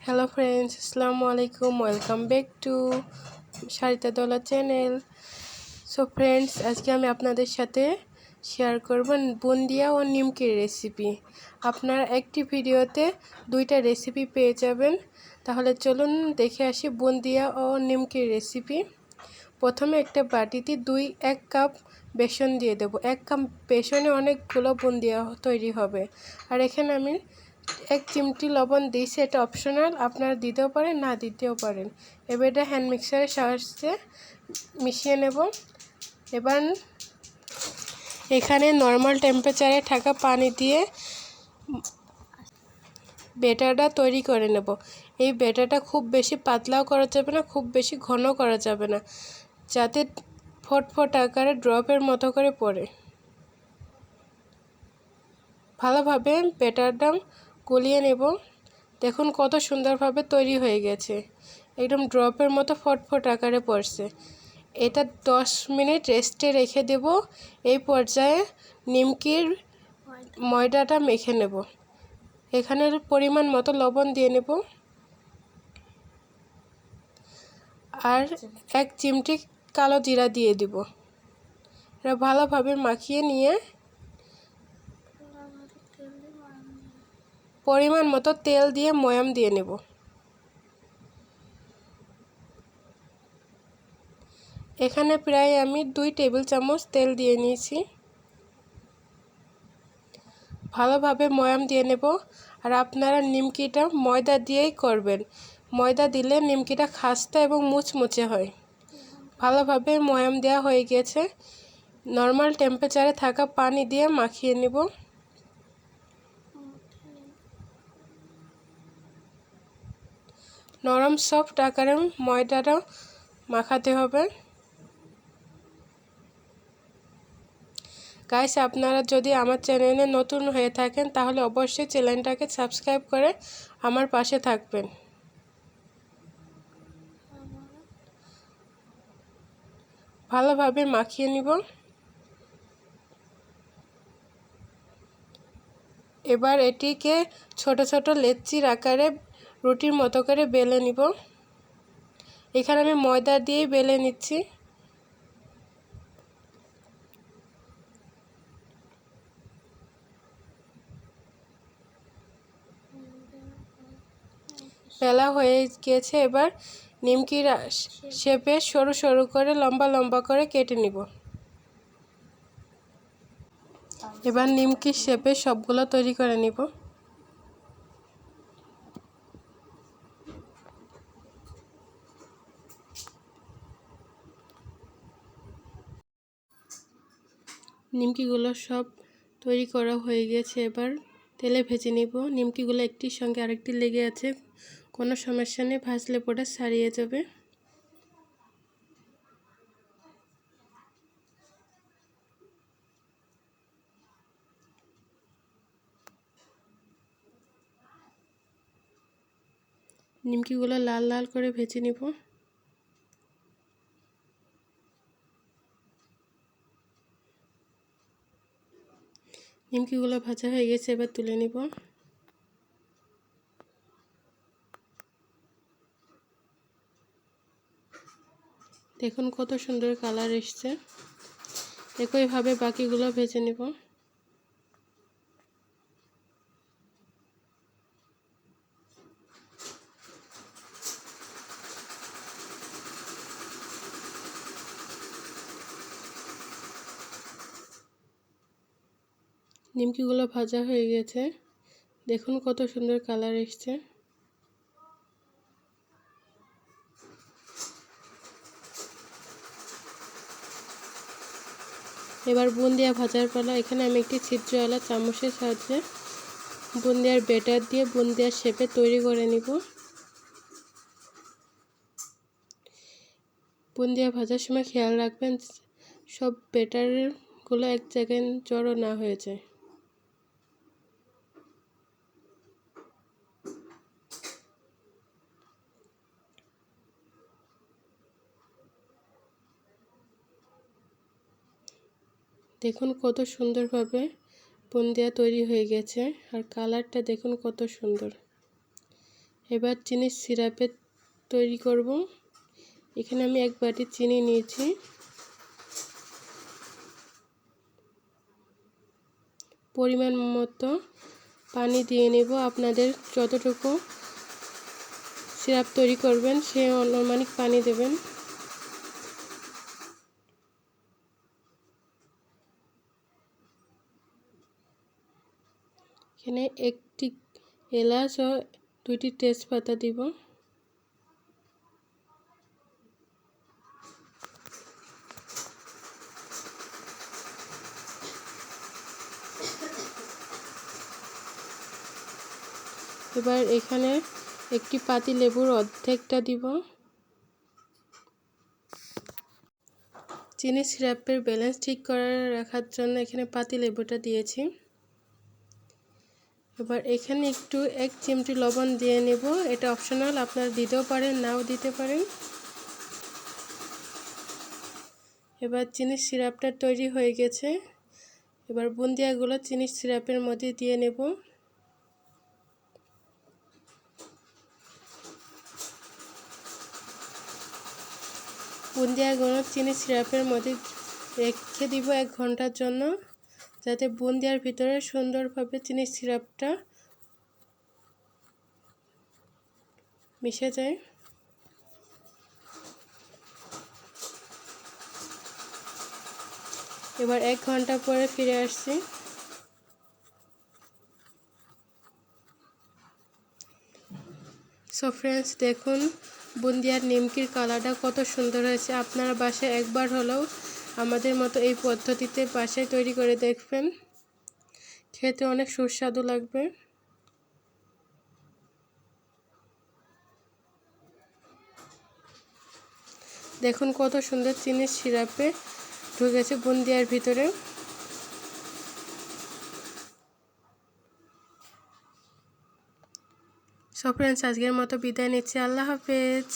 Hello friends আসসালামু আলাইকুম welcome back to Sarita Dola channel so friends আজকে আমি আপনাদের সাথে শেয়ার করব বুন্দিয়া ও নিমকির রেসিপি আপনার একটি ভিডিওতে দুইটা রেসিপি পেয়ে যাবেন। তাহলে চলুন দেখে আসি বুন্দিয়া ও নিমকির রেসিপি প্রথমে একটা বাটিতে দুই, এক কাপ বেসন দিয়ে দেবো। এক কাপ বেসনে অনেকগুলো বুন্দিয়া তৈরি হবে। আর এখানে আমি এক চিমটি লবণ দিয়েছি এটা অপশনাল আপনারা দিতেও পারেন, না দিতেও পারেন। এবার এটা হ্যান্ড মিক্সারের সাহায্যে মিশিয়ে নেব। এবার এখানে নর্মাল টেম্পারেচারে থাকা পানি দিয়ে বেটারটা তৈরি করে নেব। এই বেটারটা খুব বেশি পাতলাও করা যাবে না, খুব বেশি ঘন করা যাবে না, যাতে ফটফট আকারে ড্রপের মতো করে পড়ে। ভালোভাবে বেটারটা গলিয়ে নেব। দেখুন কত সুন্দরভাবে তৈরি হয়ে গেছে। একদম ড্রপের মতো ফটফট আকারে পড়ছে। এটা দশ মিনিট রেস্টে রেখে দেব। এই পর্যায়ে নিমকির ময়দাটা মেখে নেব। এখানে পরিমাণ মতো লবণ দিয়ে নেব। আর এক চিমটি কালো জিরা দিয়ে দিব। এটা ভালোভাবে মাখিয়ে নিয়ে পরিমাণ মতো তেল দিয়ে ময়াম দিয়ে নেব। এখানে প্রায় আমি দুই টেবিল চামচ তেল দিয়ে নিয়েছি। ভালোভাবে ময়াম দিয়ে নেব। আর আপনারা নিমকিটা ময়দা দিয়েই করবেন। ময়দা দিলে নিমকিটা খাস্তা এবং মুচমুচে হয়। ভালোভাবে ময়াম দেওয়া হয়ে গেছে। নর্মাল টেম্পারেচারে থাকা পানি দিয়ে মাখিয়ে নেব। নরম সফট আকারে ময়দাটা মাখাতে হবে। গাইস আপনারা যদি আমার চ্যানেলে নতুন হয়ে থাকেন, তাহলে অবশ্যই চ্যানেলটাকে সাবস্ক্রাইব করে আমার পাশে থাকবেন। ভালোভাবে মাখিয়ে নিব। এবার এটিকে ছোট ছোট লেচির আকারে রুটির মতো করে বেলে নিব। এখানে আমি ময়দা দিয়েই বেলে নিচ্ছি। বেলা হয়ে গিয়েছে এবার নিমকির শেপে সরু সরু করে লম্বা লম্বা করে কেটে নিব। এবার নিমকির শেপে সবগুলো তৈরি করে নিব। নিমকিগুলো সব তৈরি করা হয়ে গেছে এবার। তেলে ভেজে নিব। নিমকিগুলো একটির সঙ্গে আরেকটি লেগে আছে। কোনো সমস্যা নেই, ভাজলে পরে ছাড়িয়ে যাবে। নিমকিগুলো লাল লাল করে ভেজে নিব। নিমকিগুলো ভাজা হয়ে গেছে, এবার তুলে নিব। দেখুন কত সুন্দর কালার এসছে। একইভাবে বাকিগুলো ভেজে নিব। নিমকিগুলো ভাজা হয়ে গেছে। দেখুন কত সুন্দর কালার এসছে। এবার বুন্দিয়া ভাজার পালা। এখানে আমি একটি ছিদ্রওয়ালা চামচের সাহায্যে বুন্দিয়ার বেটার দিয়ে বুন্দিয়ার শেপে তৈরি করে নিব। বুন্দিয়া ভাজার সময় খেয়াল রাখবেন, সব বেটারগুলো এক জায়গায় জড়ো না হয়ে যায়। দেখুন কত সুন্দরভাবে বুন্দিয়া তৈরি হয়ে গেছে আর কালারটা দেখুন কত সুন্দর। এবার চিনির সিরাপের তৈরি করব। এখানে আমি এক বাটি চিনি নিয়েছি। পরিমাণ মতো পানি দিয়ে নেব। আপনাদের যতটুকু সিরাপ তৈরি করবেন, সে অনুমানিক পানি দেবেন। এখানে একটি এলাচ ও দুইটি তেজপাতা দিব। এবার এখানে একটি পাতি লেবুর অর্ধেকটা দিব। চিনি সিরাপের ব্যালেন্স ঠিক করে রাখার জন্য এখানে পাতি লেবুটা দিয়েছি। এবার এখানে একটু এক চিমটি লবণ দিয়ে নেব। এটা অপশনাল আপনারা দিতেও পারেন, নাও দিতে পারেন। এবার চিনির সিরাপটা তৈরি হয়ে গেছে। এবার বুন্দিয়াগুলো চিনির সিরাপের মধ্যে দিয়ে নেব। বুন্দিয়াগুলো চিনি সিরাপের মধ্যে রেখে দিব এক ঘণ্টার জন্য। যাতে বুন্দিয়ার ভিতরে সুন্দরভাবে চিনি সিরাপটা মিশে যায়। এবার এক ঘণ্টা পরে ফিরে আসছি। সো ফ্রেন্ডস দেখুন, বুন্দিয়ার নিমকির কালারটা কত সুন্দর হয়েছে। আপনারা বাসায় একবার হলেও আমাদের মতো এই পদ্ধতিতে বাসায় তৈরি করে দেখবেন। খেতে অনেক সুস্বাদু লাগবে। দেখুন কত সুন্দর চিনির সিরাপে ঢুকেছে বুন্দিয়ার ভিতরে। সো ফ্রেন্ডস আজকের মতো বিদায় নিচ্ছি। আল্লাহ হাফেজ।